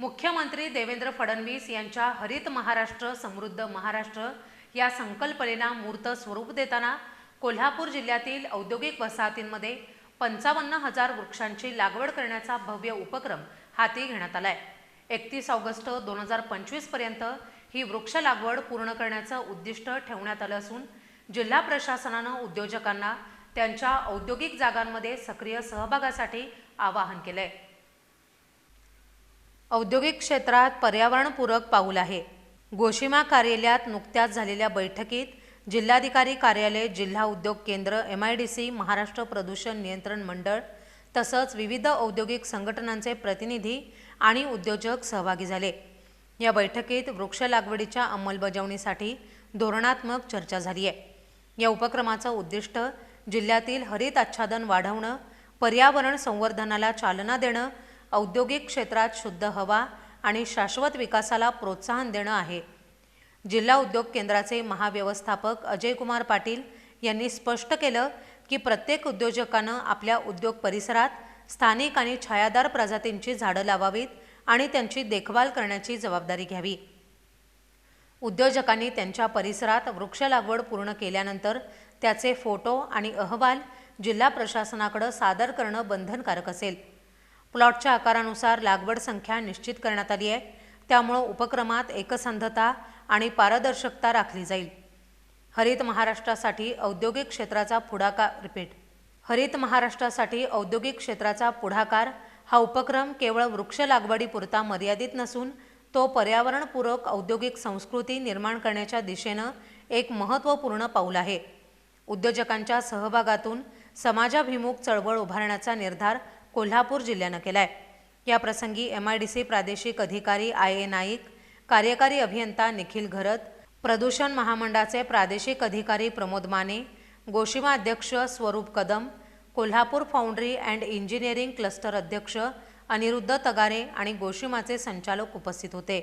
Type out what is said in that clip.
मुख्यमंत्री देवेंद्र फडणवीस यांच्या हरित महाराष्ट्र समृद्ध महाराष्ट्र या संकल्पनेला मूर्त स्वरूप देताना कोल्हापूर जिल्ह्यातील औद्योगिक वसाहतींमध्ये पंचावन्न हजार वृक्षांची लागवड करण्याचा भव्य उपक्रम हाती घेण्यात आलाय. एकतीस ऑगस्ट दोन हजार पंचवीसपर्यंत ही वृक्ष लागवड पूर्ण करण्याचं उद्दिष्ट ठेवण्यात आलं असून जिल्हा प्रशासनानं उद्योजकांना त्यांच्या औद्योगिक जागांमध्ये सक्रिय सहभागासाठी आवाहन केलंय. औद्योगिक क्षेत्रात पर्यावरणपूरक पाऊल आहे. गोशिमा कार्यालयात नुकत्याच झालेल्या बैठकीत जिल्हाधिकारी कार्यालय जिल्हा उद्योग केंद्र M I D C Maharashtra प्रदूषण नियंत्रण मंडळ तसंच विविध औद्योगिक संघटनांचे प्रतिनिधी आणि उद्योजक सहभागी झाले. या बैठकीत वृक्ष लागवडीच्या अंमलबजावणीसाठी धोरणात्मक चर्चा झाली आहे. या उपक्रमाचं उद्दिष्ट जिल्ह्यातील हरित आच्छादन वाढवणं पर्यावरण संवर्धनाला चालना देणं औद्योगिक क्षेत्रात शुद्ध हवा आणि शाश्वत विकासाला प्रोत्साहन देणं आहे. जिल्हा उद्योग केंद्राचे महाव्यवस्थापक अजय कुमार पाटील यांनी स्पष्ट केलं की प्रत्येक उद्योजकानं आपल्या उद्योग परिसरात स्थानिक आणि छायादार प्रजातींची झाडं लावावीत आणि त्यांची देखभाल करण्याची जबाबदारी घ्यावी. उद्योजकांनी त्यांच्या परिसरात वृक्ष लागवड पूर्ण केल्यानंतर त्याचे फोटो आणि अहवाल जिल्हा प्रशासनाकडे सादर करणं बंधनकारक असेल. प्लॉटच्या आकारानुसार लागवड संख्या निश्चित करण्यात आली आहे. त्यामुळं उपक्रमात एकसंधता आणि पारदर्शकता राखली जाईल. हरित महाराष्ट्रासाठी औद्योगिक क्षेत्राचा पुढाकार रिपीट हरित महाराष्ट्रासाठी औद्योगिक क्षेत्राचा पुढाकार हा उपक्रम केवळ वृक्ष लागवडीपुरता मर्यादित नसून तो पर्यावरणपूरक औद्योगिक संस्कृती निर्माण करण्याच्या दिशेनं एक महत्त्वपूर्ण पाऊल आहे. उद्योजकांच्या सहभागातून समाजाभिमुख चळवळ उभारण्याचा निर्धार कोल्हापूर जिल्ह्यानं केला या प्रसंगी एम आय डी सी प्रादेशिक अधिकारी आय ए नाईक कार्यकारी अभियंता निखिल घरत प्रदूषण महामंडळाचे प्रादेशिक अधिकारी प्रमोद माने गोशिमा अध्यक्ष Swaroop Kadam Kolhapur foundry and engineering cluster अध्यक्ष अनिरुद्ध तगारे आणि गोशिमाचे संचालक उपस्थित होते.